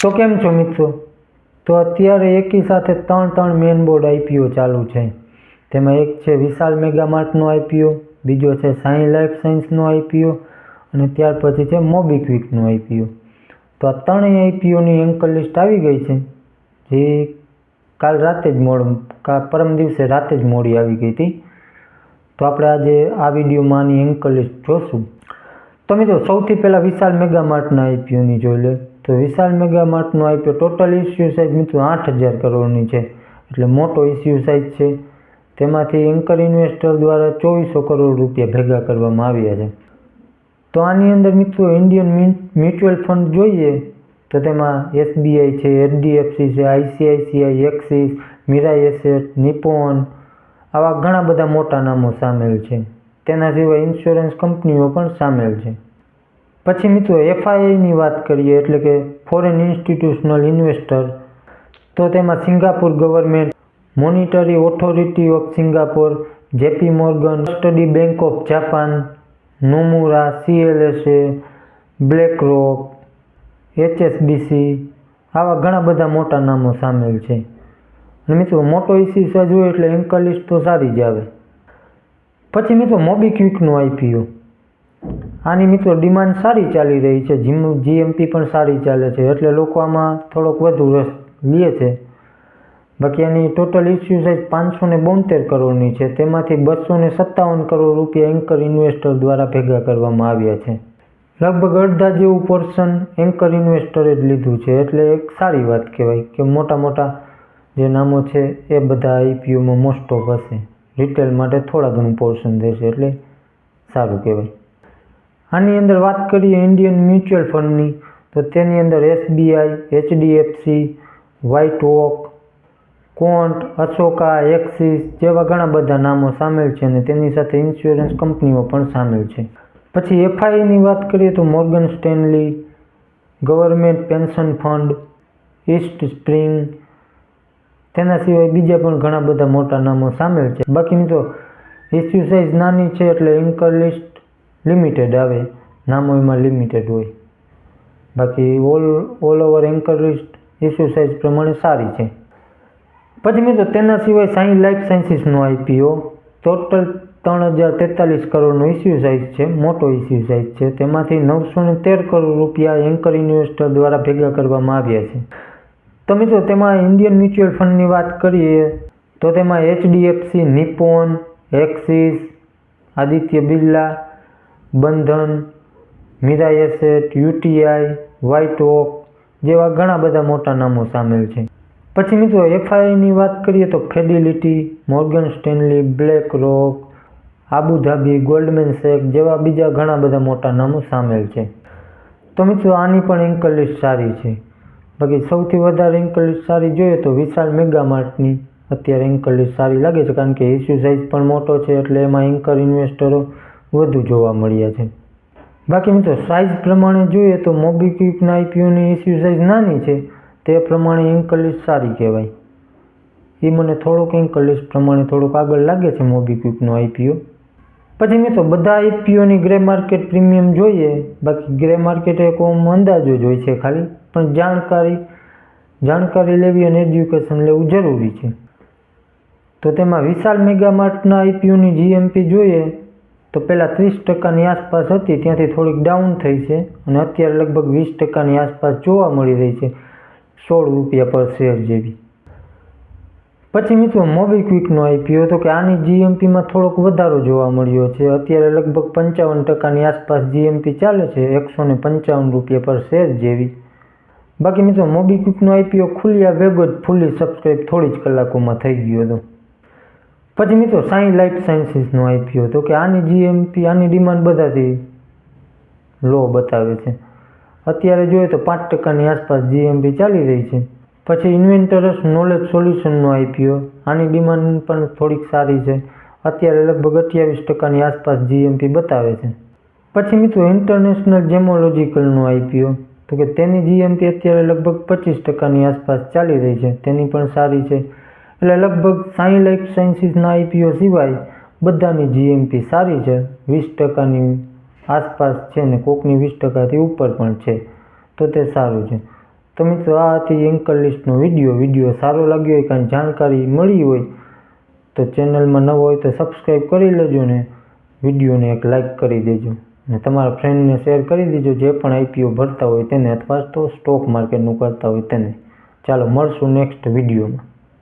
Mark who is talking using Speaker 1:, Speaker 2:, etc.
Speaker 1: તો કેમ છો મિત્રો? તો અત્યારે એકી સાથે ત્રણ ત્રણ મેન બોર્ડ આઈપીઓ ચાલુ છે. તેમાં એક છે વિશાલ મેગા માર્ટનો આઈપીઓ બીજો છે સાઈ લાઈફ સાયન્સનો આઈપીઓ અને ત્યાર પછી છે મોબીક્વિકનો આઈપીઓ તો આ ત્રણેય આઈપીઓની એન્કર લિસ્ટ આવી ગઈ છે. જે કાલ રાતે જ મોડ પરમ દિવસે રાતે જ મોડી આવી ગઈ હતી. તો આપણે આજે આ વિડીયોમાં આની એન્કર લિસ્ટ જોશું. તો મિત્રો, સૌથી પહેલાં વિશાલ મેગા માર્ટના આઈપીઓની જોઈ લે. તો વિશાલ મેગા માર્ટનો આઈપીઓ ટોટલ ઇસ્યુ સાઇઝ મિત્રો આઠ હજાર કરોડની છે. એટલે મોટો ઇસ્યુ સાઇઝ છે. તેમાંથી એન્કર ઇન્વેસ્ટર દ્વારા ચોવીસો કરોડ રૂપિયા ભેગા કરવામાં આવ્યા છે. તો આની અંદર મિત્રો ઇન્ડિયન મ્યુચ્યુઅલ ફંડ જોઈએ તો તેમાં એસબીઆઈ છે એચડીએફસી છે ICICI Axis Mirae Asset, Nippon આવા ઘણા બધા મોટા નામો સામેલ છે. તેના સિવાય ઇન્સ્યોરન્સ કંપનીઓ પણ સામેલ છે. પછી મિત્રો એફઆઈઆઈની વાત કરીએ, એટલે કે ફોરેન ઇન્સ્ટિટ્યુશનલ ઇન્વેસ્ટર તો તેમાં Singapore government monetary authority of Singapore JP Morgan study bank of Japan Nomura CLSA BlackRock HSBC આવા ઘણા બધા મોટા નામો સામેલ છે. અને મિત્રો મોટો ઇસ્યુ જોઈએ એટલે એન્કર લિસ્ટ તો સારી જ આવે. પછી મિત્રો મોબીક્વિકનો આઈપીઓ આની મિત્રો ડિમાન્ડ સારી ચાલી રહી છે. જીમ જીએમપી પણ સારી ચાલે છે. એટલે લોકો આમાં થોડોક વધુ રસ લે છે. બાકી આની ટોટલ ઇસ્યુ સાઇઝ પાંચસો ને બોતેર કરોડની છે. તેમાંથી બસો ને સત્તાવન કરોડ રૂપિયા એન્કર ઇન્વેસ્ટર દ્વારા ભેગા કરવામાં આવ્યા છે. લગભગ અડધા જેવું પોર્શન એન્કર ઇન્વેસ્ટરે જ લીધું છે. એટલે એક સારી વાત કહેવાય કે મોટા મોટા જે નામો છે એ બધા આઈપીયુમાં મોસ્ટ ઓફ હશે. રિટેલ માટે થોડા ઘણું પોર્શન દેશે. એટલે સારું કહેવાય. આની અંદર વાત કરીએ ઇન્ડિયન મ્યુચ્યુઅલ ફંડની તો તેની અંદર SBI HDFC White Oak Quant Ashoka Axis જેવા ઘણા બધા નામો સામેલ છે અને તેની સાથે ઇન્સ્યોરન્સ કંપનીઓ પણ સામેલ છે. પછી એફઆઈની વાત કરીએ તો Morgan Stanley government pension fund Eastspring તેના સિવાય બીજા પણ ઘણા બધા મોટા નામો સામેલ છે. બાકી મિત્રો ઇસ્યુ સાઇઝ નાની છે એટલે એન્કર લિસ્ટ લિમિટેડ આવે, નામો એમાં લિમિટેડ હોય. બાકી all all over anchor list issue size પ્રમાણે સારી છે. પછી મિત્રો, તેના સિવાય સાઈ લાઈફ સાયન્સીસનો આઈપીઓ ટોટલ ત્રણ હજાર તેતાલીસ કરોડનો ઇસ્યુ સાઇઝ છે, મોટો ઇસ્યુ સાઇઝ છે. તેમાંથી નવસો ને તેર કરોડ રૂપિયા એન્કર ઇન્વેસ્ટર દ્વારા ભેગા કરવામાં આવ્યા છે. તો મિત્રો, તેમાં ઇન્ડિયન મ્યુચ્યુઅલ ફંડની વાત કરીએ, તો તેમાં HDFC Nippon Axis Aditya Birla Bandhan, Mirae Asset, UTI, White Oak જેવા ઘણા બધા મોટા નામો સામેલ છે. પછી મિત્રો એફઆઈની વાત કરીએ તો Fidelity, Morgan Stanley, BlackRock Abu Dhabi Goldman Sachs જેવા બીજા ઘણા બધા મોટા નામો સામેલ છે. તો મિત્રો આની પણ એન્કર લિસ્ટ સારી છે. બાકી સૌથી વધારે એન્કર લિસ્ટ સારી જોઈએ તો વિશાલ મેગા માર્ટની અત્યારે એન્કર લિસ્ટ સારી લાગે છે કારણ કે ઇસ્યુ સાઇઝ પણ મોટો છે એટલે એમાં એન્કર ઇન્વેસ્ટરો વધુ જોવા મળ્યા છે. બાકી મિત્રો સાઇઝ પ્રમાણે જોઈએ તો મોબીક્વિકના આઈપીઓની ઇસ્યુ સાઇઝ નાની છે. તે પ્રમાણે એન્કલિસ્ટ સારી કહેવાય. એ મને થોડોક એન્કલિસ્ટ પ્રમાણે થોડોક આગળ લાગે છે મોબીક્વિકનો આઈપીઓ પછી મિત્રો, બધા આઈપીઓની ગ્રે માર્કેટ પ્રીમિયમ જોઈએ. બાકી ગ્રે માર્કેટ એક ઓમ અંદાજો જ હોય છે ખાલી. પણ જાણકારી જાણકારી લેવી અને એજ્યુકેશન લેવું જરૂરી છે. તો તેમાં વિશાલ મેગા માર્ટના આઈપીઓની જીએમપી જોઈએ. તો પહેલાં ત્રીસ ટકાની આસપાસ હતી, ત્યાંથી થોડીક ડાઉન થઈ છે અને અત્યારે લગભગ વીસ ટકાની આસપાસ જોવા મળી રહી છે, સોળ રૂપિયા પર શેર જેવી. પછી મિત્રો મોબીક્વિકનો આઈપીઓ તો કે આની જીએમપીમાં થોડોક વધારો જોવા મળ્યો છે. અત્યારે લગભગ પંચાવન ટકાની આસપાસ જીએમપી ચાલે છે, એકસો ને પંચાવન રૂપિયા પર શેર જેવી. બાકી મિત્રો મોબીક્વિકનો આઈપીઓ ખુલ્યા ભેગો જ ફૂલી સબસ્ક્રાઈબ થોડી જ કલાકોમાં થઈ ગયો હતો. પછી મિત્રો, સાઈ લાઈફ સાયન્સીસનો આઈપીઓ તો કે આની જીએમપી આની ડિમાન્ડ બધાથી લો બતાવે છે. અત્યારે જોઈએ તો પાંચ ટકાની આસપાસ જીએમપી ચાલી રહી છે. પછી ઇન્વેન્ટરસ નોલેજ સોલ્યુશનનો આઈપીઓ આની ડિમાન્ડ પણ થોડીક સારી છે. અત્યારે લગભગ અઠ્યાવીસ ટકાની આસપાસ જીએમપી બતાવે છે. પછી મિત્રો ઇન્ટરનેશનલ જેમોલોજીકલનો આઈપીઓ તો કે તેની જીએમપી અત્યારે લગભગ પચીસ ટકાની આસપાસ ચાલી રહી છે. તેની પણ સારી છે. એટલે લગભગ સાઈ લાઈફ સાયન્સીસના આઈપીઓ સિવાય બધાની જીએમપી સારી છે. વીસ ટકાની આસપાસ છે ને કોકની વીસ ટકાથી ઉપર પણ છે. તો તે સારું છે. તો મિત્રો, આ હતી એન્કર લિસ્ટનો વીડિયો. વીડિયો સારો લાગ્યો હોય, કાંઈ જાણકારી મળી હોય તો ચેનલમાં નવો હોય તો સબસ્ક્રાઈબ કરી લેજો ને વિડીયોને એક લાઇક કરી દેજો ને તમારા ફ્રેન્ડને શેર કરી દેજો. જે પણ આઈપીઓ ભરતા હોય તેને અથવા તો સ્ટોક માર્કેટનું કરતા હોય તેને. ચાલો, મળશું નેક્સ્ટ વિડીયોમાં.